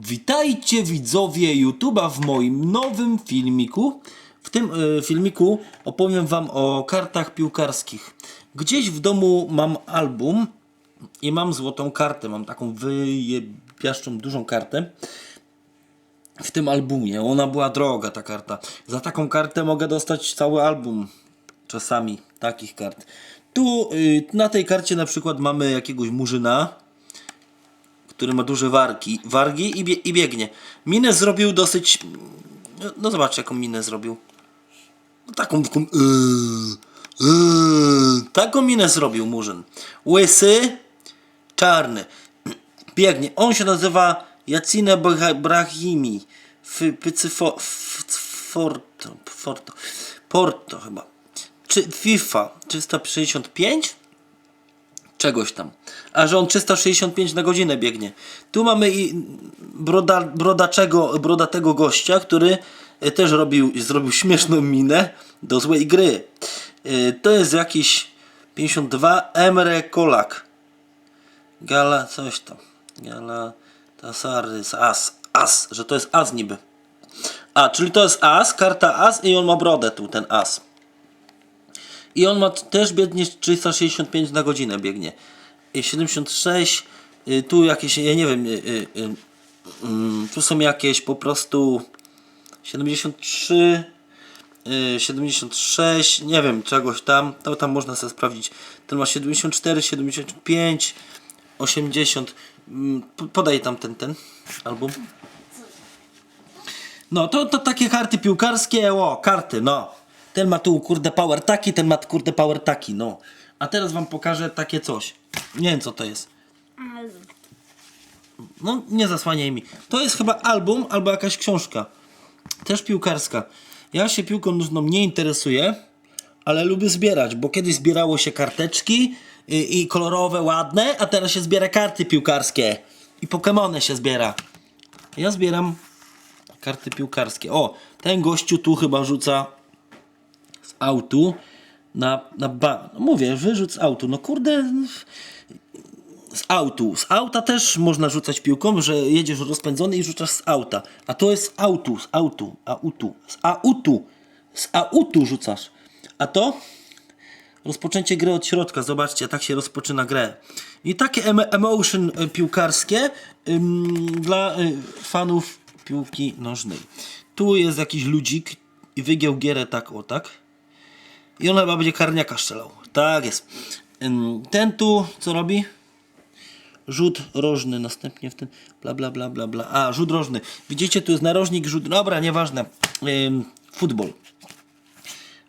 Witajcie widzowie YouTube'a w moim nowym filmiku. W tym e, filmiku opowiem Wam o kartach piłkarskich. Gdzieś w domu mam album i mam złotą kartę. Mam taką wyjebiaszczą dużą kartę w tym albumie. Ona była droga ta karta. Za taką kartę mogę dostać cały album. Czasami takich kart. Tu y, na tej karcie na przykład mamy jakiegoś murzyna który ma duże wargi, wargi i, bie, i biegnie. Minę zrobił dosyć. No, no zobacz, jaką minę zrobił. No, taką. taką yy, yy, taką minę zrobił Murzyn. Łysy, czarny. Biegnie. On się nazywa Jacine Bra- Brahimi. F- Forto. Forto. Porto chyba. Czy FIFA 365? Czegoś tam. A że on 365 na godzinę biegnie. Tu mamy i broda, brodaczego, brodatego gościa, który e, też robił, zrobił śmieszną minę do złej gry. E, To jest jakiś 52 Emre Kolak. Gala, coś tam. Gala, Tasarys, As. As, że to jest As niby. A, czyli to jest As, karta As i on ma brodę tu, ten As. I on ma też biegnie 365 na godzinę biegnie. I 76, y, tu jakieś, ja nie wiem, y, y, mm, tu są jakieś po prostu 73, y, 76, nie wiem, czegoś tam, to tam można sobie sprawdzić. Ten ma 74, 75, 80, mm, po- podaj tam ten, ten album. No, to, to takie karty piłkarskie, o, karty, no. Ten ma tu, kurde, power taki, ten ma, kurde, power taki, no. A teraz wam pokażę takie coś. Nie wiem, co to jest. No, nie zasłaniaj mi. To jest chyba album albo jakaś książka. Też piłkarska. Ja się piłką nożną nie interesuję, ale lubię zbierać, bo kiedyś zbierało się karteczki i, i kolorowe, ładne, a teraz się zbiera karty piłkarskie. I Pokemony się zbiera. Ja zbieram karty piłkarskie. O, ten gościu tu chyba rzuca autu na, na ba... No mówię, wyrzut z autu. No kurde, z autu. Z auta też można rzucać piłką, że jedziesz rozpędzony i rzucasz z auta. A to jest z autu, z autu, autu, z autu, z autu rzucasz. A to rozpoczęcie gry od środka. Zobaczcie, tak się rozpoczyna grę. I takie em- emotion y, piłkarskie ym, dla y, fanów piłki nożnej. Tu jest jakiś ludzik i wygiął gierę tak o tak. I on chyba będzie karniaka strzelał. Tak jest. Ten tu co robi? Rzut rożny, następnie w ten bla bla bla bla bla. A, rzut rożny. Widzicie, tu jest narożnik, rzut. Dobra, nieważne. Ym, futbol.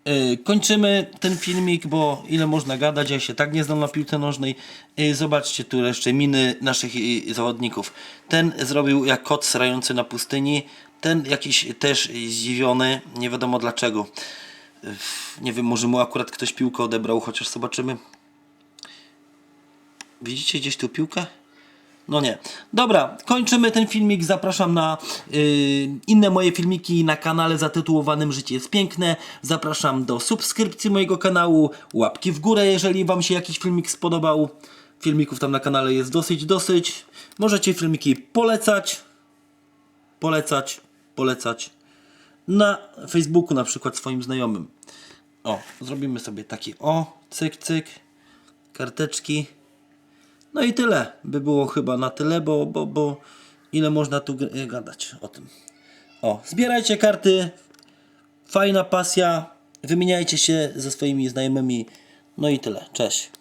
Yy, kończymy ten filmik, bo ile można gadać, ja się tak nie znam na piłce nożnej. Yy, zobaczcie tu jeszcze miny naszych yy, zawodników. Ten zrobił jak kot srający na pustyni. Ten jakiś też zdziwiony, nie wiadomo dlaczego. Yy, nie wiem, może mu akurat ktoś piłkę odebrał, chociaż zobaczymy. Widzicie gdzieś tu piłkę? No nie. Dobra, kończymy ten filmik. Zapraszam na y, inne moje filmiki na kanale zatytułowanym Życie jest piękne. Zapraszam do subskrypcji mojego kanału, łapki w górę, jeżeli Wam się jakiś filmik spodobał. Filmików tam na kanale jest dosyć, dosyć. Możecie filmiki polecać, polecać, polecać na Facebooku na przykład swoim znajomym. O, zrobimy sobie taki o, cyk, cyk, karteczki. No i tyle. By było chyba na tyle, bo, bo, bo ile można tu g- gadać o tym. O, zbierajcie karty. Fajna pasja. Wymieniajcie się ze swoimi znajomymi. No i tyle. Cześć.